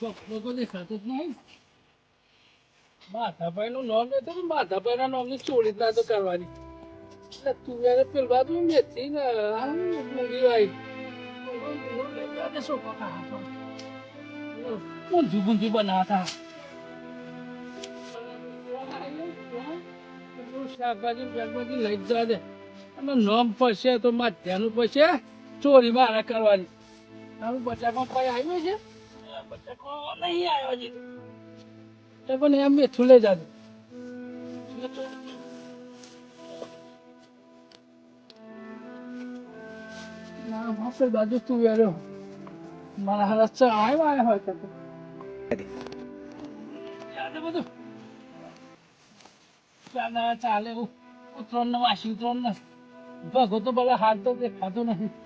લોકો દેખાતો જ નહીં. માધાભાઈ નું નામ લેતો માધાભાઈ ના નામની ચોરી ના તો કરવાની. તું યાર પેલ તું મેથી ને મૂંગી વાઈ શું ઊંધું બુંધું બનાવતા. શાકભાજી લઈ જવા દે. અને નોમ પડશે તો માથ્યાનું પડશે ચોરી મારે કરવાની. આવું બજારમાં કોઈ આવ્યો છે? બટાકો નહીં આવ્યો છે તો પણ એમ મેથું લઈ જાજો ના આપણે બાજુ તું વેર્યો મારા હારા ચણાય આવ્યા હોય તો ચાલે બધું ચાલે ચાલે એવું ઉતરણ ને વાસી ઉતરણ ને ભગો તો બધા હાથ તો દેખાતો નથી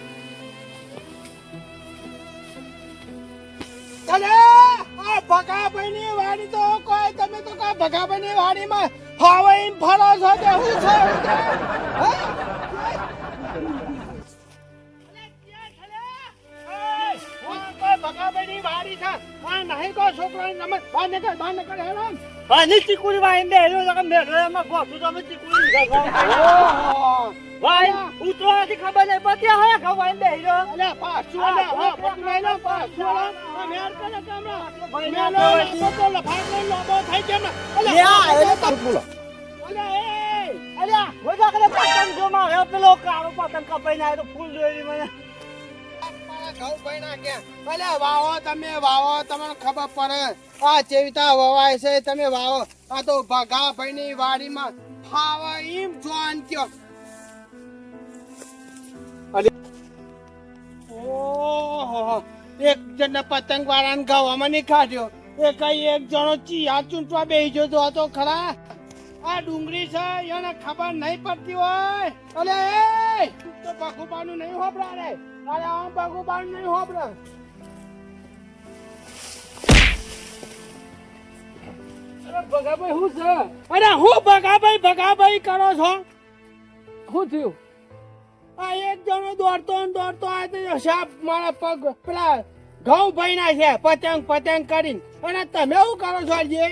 અરે, આ ભગાભાઈની વાડી તો કોઈ, તમે તો કા ભગાભાઈની વાડીમાં હવાઈ ફરો છો તે હું છે? કોઈ ભગાભાઈની વાડી છે. આ નહીં કોઈ છોકરા નમસ્કાર. નીકળ બહાર નીકળ હેલો વાઈ બે હેલો લગન ગોઠું તો અમે ચીકુડી ઓહો. વાઈ ઉતરવાથી ખબર નહીં બે પાછું હો પકડી લઈ લો પાછું અલે આ મેર કરે કામડા ભાઈ મેલો ના લાંબો તો લફાટો લાંબો થઈ કેમ અલે યા, અલે અલે અલે એ અલ્યા બધા કદે પતંગ જો મારે પેલો કાળો કપાઈ ના તો ફૂલ જોઈ મને ક્યાં? ભલે વાવો તમે વાવો તમને ખબર પડે આ ચેવિતા વવાય છે, તમે વાવો. આ તો ભગા ભાઈની વાડીમાં ફાવા એમ જોન કયો. ઓહો એક જણ પતંગ વાળાને ગાવામાં નહીં કાઢ્યો એ કઈ એક જણો ચિયા ચૂંટવા બેસી ગયો તો હતો ખરા. આ ડુંગળી છે, એને ખબર નહીં પડતી હોય. અલે તો ભગુબાનું નહીં હોપડા રે અરે, આમ ભગુબાનું નહીં હોપડા ભગાભાઈ શું છે? અરે હું ભગાભાઈ ભગાભાઈ કરો છો? શું થયું? આ એક જણો દોડતો ને દોડતો આ તો સાપ મારા પગ પેલા ઘઉં ભઈના છે પતંગ પતંગ કરીને અને તમે શું કરો છો આજે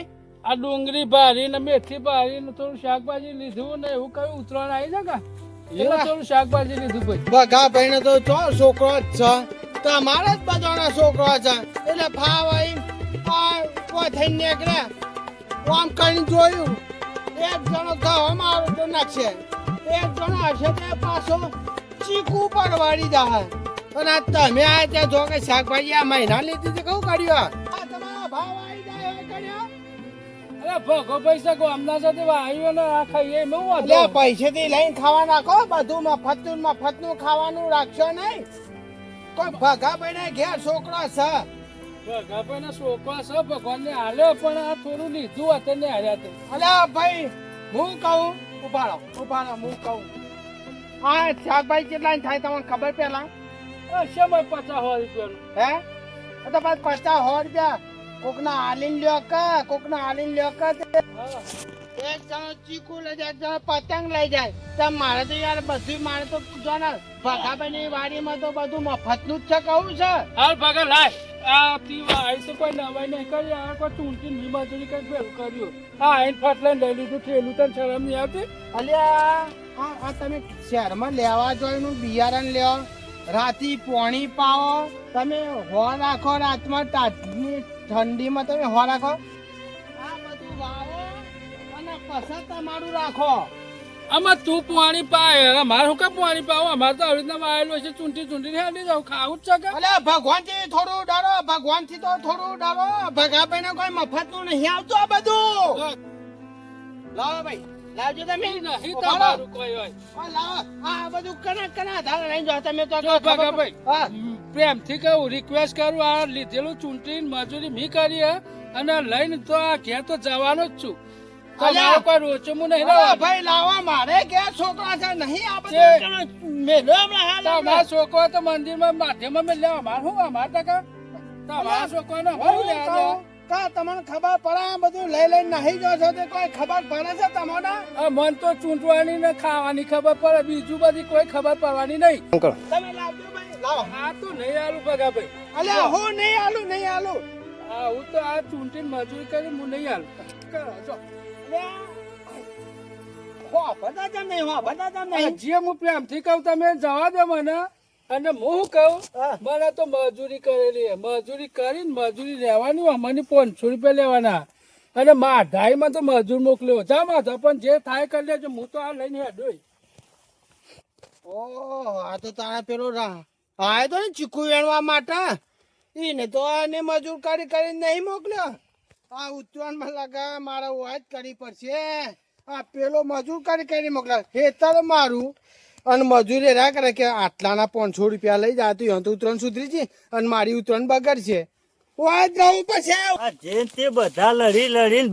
આ ડુંગળી ભારી ને મેથી ભારી ને થોડું શાકભાજી લીધું ને એવું કયું ઉતરાણ આવી છે કા? એટલે થોડું શાકભાજી લીધું ભાઈ. ભગા ભાઈ તો ચો છોકરો જ છે. તમારા જ બધાના છોકરો છે. એટલે ફાવ આવી આ કોઈ થઈને નીકળ્યા આમ કરીને જોયું એક જણો ઘઉં મારો તો નાખશે. એક જણો હશે તે પાછો ચીકુ પર વાળી જાય અને આ તમે આ ત્યાં જો કે શાકભાજી આ મહિના લીધી તો કહું કર્યું? આ તમારા ભાવ આવી જાય હવે કર્યો? અરે ભગો પૈસા કો હમણાં સાથે આવ્યો ને આ ખાઈએ એમાં હું એટલે લઈને ખાવા નાખો બધું મફતનું મફતનું ખાવાનું રાખશો નહીં. કોઈ ભગા ભાઈ ઘેર છોકરો છે. ભગાભાઈ ના છોકરા છે ભગવાન ને હાલ્યો પણ આ થોડું લીધું હતું ને હાર્યા તો. અલ્યા ભાઈ હું કહું? ઉભાડો ઉભાડો હું કહું. હા શાકભાજી કેટલા થાય તમને ખબર પેલા શેમાં પચાસ હોય રૂપિયાનું? હે? તો પાછું પચાસ સો રૂપિયા. કોકના હાલીને લ્યો કે કોકના હાલીને લ્યો કે એક જણો ચીકુ લઈ જાય જણો પતંગ લઈ જાય. તો મારે તો યાર બધું મારે તો જો ને ભગાભાઈની વાડીમાં તો બધું મફતનું જ છે કહું છે. હાલ ભગા લાય. આ તીવા આઈ તો કોઈ નવાઈ નહીં કરી આ કોઈ ની મજૂરી કઈ ભેગું કર્યું. હા આઈને ફટલે લઈ લીધું થેલું તને શરમ નહીં આવતી? અલ્યા આ આ તમે શહેરમાં લેવા જોઈનું બિયારણ લ્યો રાતી પોણી પાવો. તમે હો રાખો રાતમાં ઠંડીમાં તમે હો રાખો. આ અને તમારું રાખો. આમાં તું પાણી પાય. અમારે શું કામ પાણી પાવ અમારે તો આવી રીતના વાયેલું છે. ચૂંટી ચૂંટી હેડી જાવ ખાવું જ છે કે? અલ્યા ભગવાનથી થોડું ડરો ભગવાનથી તો થોડું ડરો ભગાભાઈ ને કોઈ મફતનું નહીં આવતું આ બધું. લાવો ભાઈ. લાવજો તમે. નહીં તમારું કોઈ હોય. લાવો. આ બધું કના કના ધારે લઈ જાઓ તમે તો. ભગાભાઈ હા. પ્રેમથી કહું રિક્વેસ્ટ કરું આ લીધેલું ચૂંટણી મજૂરી મી કરી અને લઈને તો આ ઘેર તો જવાનો જ છું. મારો કોઈ નહીં અરે ભાઈ લાવા મારે કે છોકરા છે નહીં આ બધું? મેલો હમણાં હાલ તમારા છોકરો તો મંદિરમાં માધ્યમમાં મેં લેવા માર શું અમાર ટકા તમારા છોકરાને હું? કા તમને ખબર પડે આ બધું લઈ લઈને નહીં જો છો તે કોઈ ખબર પડે છે તમને? મન તો ચૂંટવાની ને ખાવાની ખબર પડે બીજું બધી કોઈ ખબર પડવાની નહીં. તમે લાવજો ભાઈ લાવો. આ તો નહીં આલું ભગા ભાઈ. અલ્યા હું નહીં આલું નહીં આલું. આ હું તો આ ચૂંટીને મજૂરી કરી હું નહીં આલું. કરો જો. હો પ્રેમથી કહું તમે જવા દો મને. અને હું કહું. મને તો મજૂરી કરેલી મજૂરી કરીને મજૂરી લેવાની મને પાંચસો રૂપિયા લેવાના. અને માધાઈમાં તો મજૂર મોકલ્યો. જા માધા પણ જે થાય કરી લેજો. હું તો આ લઈને હેડોય ઓહ આ તો તારા પેલો રા આયો તો ને ચીકુ વેણવા માટે. એને તો આને મજૂર કરી કરીને નહીં મોકલ્યો. આ ઉત્તરાયણમાં લગા મારા વાત કરવી પડશે. આ પેલો મજૂર કરી કરી મોકલા ખેતર મારું. અને મજૂરી રહ્યા કરે કે આટલાના પાંચસો રૂપિયા લઈ જાય તો તો ઉત્તરાયણ સુધરી છે અને મારી ઉત્તરાયણ બગડશે. વાત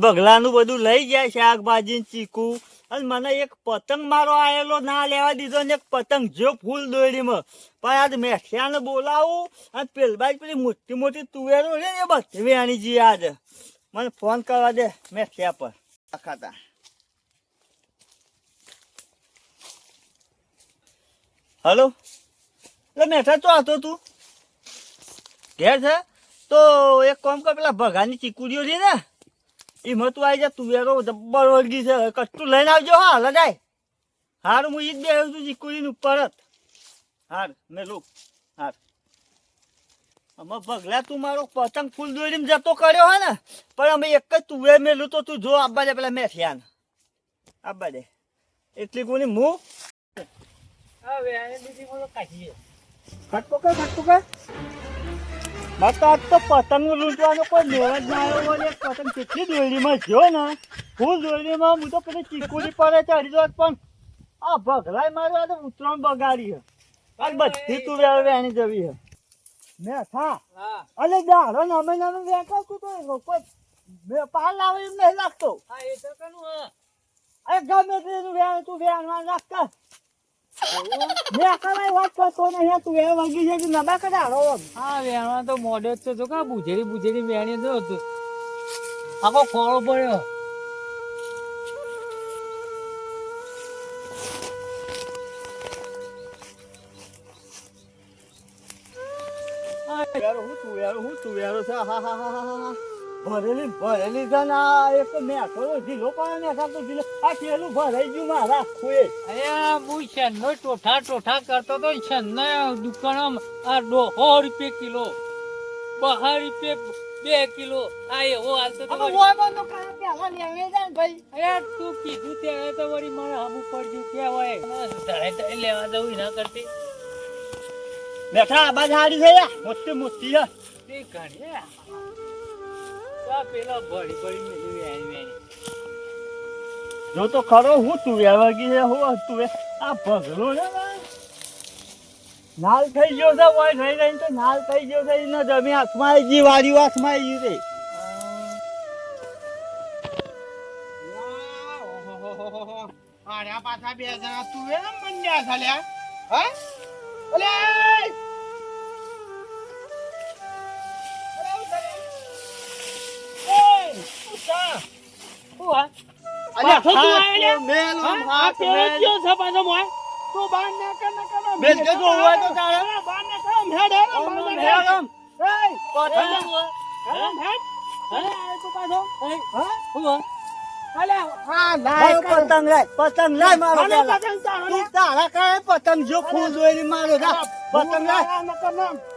બગલાનું બધું લઈ જાય શાકભાજી ચીકુ. અને મને એક પતંગ મારો આવેલો ના લેવા દીધો ને એક પતંગ જો ફૂલ દોડીમાં પણ આજ મેઠિયાને બોલાવું અને પેલબાઈ પેલી મોટી મોટી તુવેરો છે ને એ બધી વેણી જી આજે. મને ફોન કરવા દે મેઠિયા પર. ખાતા હલો? એટલે મેઠા તો હતો તું. ઘેર છે? તો એક કામ કર પેલા ભગાની ચીકુડીઓ છે ને. એમાં તું આવી જા તુવેરો જબ્બર વળગી છે. કચ્છું લઈને આવજો હા લડાય હારું હું ઈ જ બે છું ચીકુડીની ઉપર જ હાર મેલું. હાર. અમે ભગલા તું મારો પતંગ ફૂલ દોરીને જતો કર્યો હોય ને પણ અમે એક જ તુવે મેલું તો તું જો આબા દે પેલા મેઠિયાને. આબા દે એટલી કોની હું ખટકો કર ખટકો કર મારે તો આજ તો પતંગ લૂંટવાનો કોઈ લેવા જ ના આવ્યો હોય પતંગ કેટલી દોરડીમાં જ્યો ને. ફૂલ દોરડીમાં હું તો પેલી ચીકુડી પડે ચડી જોત પણ આ ભગલાય મારો તો ઉતરાણ બગાડી હે બધી તું વેળ વેણી જવી છે. મેં થા. હા. અલે દાડો નમે નમે વેચાતું તો કોઈ મેં પાર લાવે એમ નહીં લાગતો. હા એ તો કનું અરે ગમે તેનું વેણ તું વેણવા રાખતા મેં કરાય વાત કરતો નહીં તું વેણ વાગી છે કે નબા કરાડો હા વેણવા તો મોડે જ તો જો કા બુજેરી બુજેરી વેણી જો આખો ખોળો પડ્યો. યાર હું તું યાર હું તું યાર છે. હા હા હા હા હા. ભરેલી ભરેલી છે ને આ એક મેઠો ઢીલો પડે મેઠા ઢીલો આ પેલું ભરાઈ ગયું મારા આખું અરે હું છન્નો ટોઠા ટોઠા કરતો તો છન્નો દુકાન આ દોઢો રૂપિયા કિલો બહાર રૂપિયા બે કિલો આ એવો હાલતો તો તો લેવે જાય ભાઈ. અરે તું કીધું ત્યારે તો વળી મારે હમું પડ્યું કેવાય હોય ધરે ધરે લેવા દઉં એના કરતી. મેઠા આબા હારી છે યાર મોટી મોટી છે તે ઘણી આ પેલા ભરી ભરી મેલી વેણી વેણી. જો તો ખરો હું તું યાર વાગી છે હું તું એ આ ભગલો છે નાલ થઈ ગયો છે હોય રહી રહીને તો નાલ થઈ ગયો છે એનો જમી હાથમાં આવી ગઈ વાડી હાથમાં આવી ગઈ પાછા બે જણા તું એમ હા હા તું. કયો છે પાછો મોય તું પતંગ લાય. પતંગ લાય મારો તું તારા પતંગ જો ફૂલ જોઈ મારો જા. પતંગ લાય.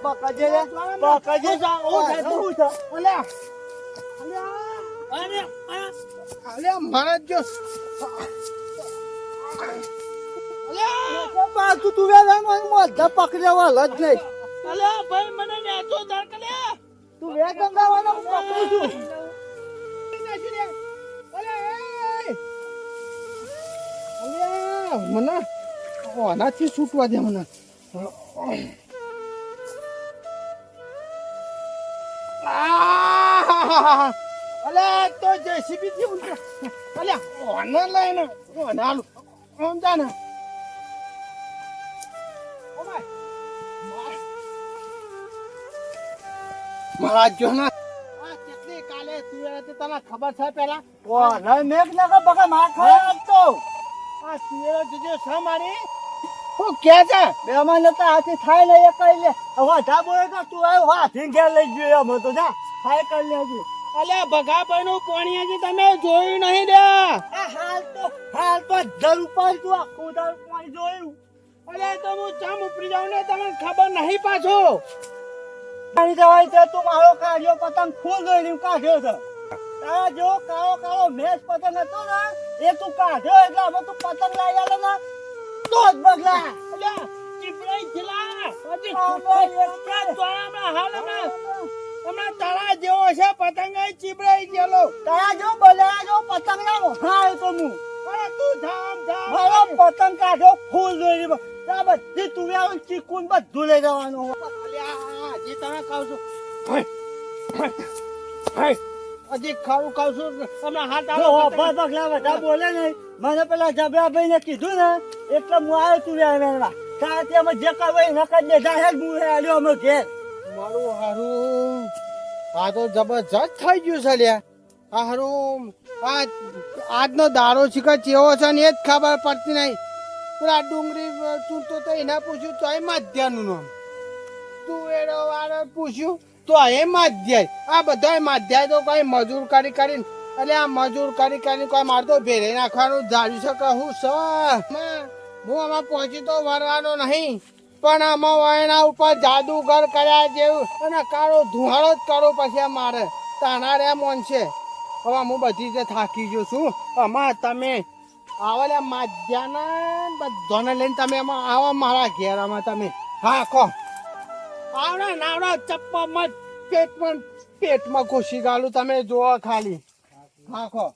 પકડજે લે. પકડજે. જા ઓ તો અરે મારા જો. તું વેલા નો મોઢા પકડ્યા જ નહીં. અલે ભાઈ છૂટવા દે મને. આ અલે તો જેસીબી થી ઊંચો અલે ઓને લઈને ઓને માર- જો ના. કેટલી કાલે હતી તને ખબર છે પેલા? ઓને મેઘ ના બકા માર ખાય તો. આ તુવેર જોજો છે મારી? હું કે છે? બે માં નતા હાથી થાય ને એ કઈ લે. હવે ઢા તું આવ્યો હાથી ઘેર લઈ ગયો એમ તો જા. થાય કરી લેજે. અલ્યા ભગાભાઈ નું પાણી તમે જોયું નહીં રે આ હાલ તો હાલ તો ધર ઉપર જો આખું ધર પાણી જોયું. અલ્યા તો હું ચમ ઉપરી જાઉં ને તમને ખબર નહીં પાછો. પાણી જવાય છે તું મારો કાઢ્યો પતંગ ફૂલ દોરી કાઢ્યો છે તારા જો કાળો કાળો મેચ પતંગ હતો ને એ તું કાઢ્યો એટલે હવે તું પતંગ લઈ આલે ને તો જ બગલા અલ્યા ચીપડાઈ થેલા હજી આમે એક હાલ હમણાં હમણાં તારા જેવો છે પતંગ ચીપડાઈ ગયેલો. તારા જો બોલ્યા જો પતંગ ના હા તો હું. તું ધામ ધામ. મારો પતંગ કાઢો ફૂલ દોરી ત્યાં બધી તુવેરો ચીકુન બધું લઈ જવાનું હજી તને કહું છું. હજી ખાવું ખાવ છું. હમણાં હાથ આવો ઓફર પગલા બધા બોલે નહીં મને પેલા જબરાભાઈ ને કીધું ને એટલે હું આવ્યો તું વેણવા. કે અમે જે કરવું એ નકર કરી દે જાહેર હું આવ્યો અમે ઘેર. મારું હારું આ તો જબરજસ્ત થઈ ગયું છે લ્યા. આ હારું આ આજનો દારો શીખર ચેવો છે ને એ જ ખબર પડતી નહીં. પેલા ડુંગળી તું તો એને પૂછ્યું, તો એ માધ્યાનું નામ. તું એડો વાળો પૂછ્યું, તો એ માધ્યાય આ બધા માધ્યાય તો કઈ મજૂર કરી કરીને એટલે આ મજૂર કરી કરીને કોઈ મારે તો ભેરે નાખવાનું જાળી શકે હું સ હું આમાં પહોંચી તો વરવાનો નહીં. પણ આમાં એના ઉપર જાદુગર કર્યા જેવું અને કાળો ધુવાળો જ કરો પછી મારે. તાના રે મોન છે. હવે હું બધી રીતે થાકી ગયો છું. આમાં તમે આવો માધ્યાના બધાને લઈને તમે એમાં આવો મારા ઘેરામાં તમે. હા, કહો. આવડા નાવડા ચપ્પામાં પેટમાં પેટમાં ઘૂસી ગાલું તમે જોવો ખાલી. હા, કહો.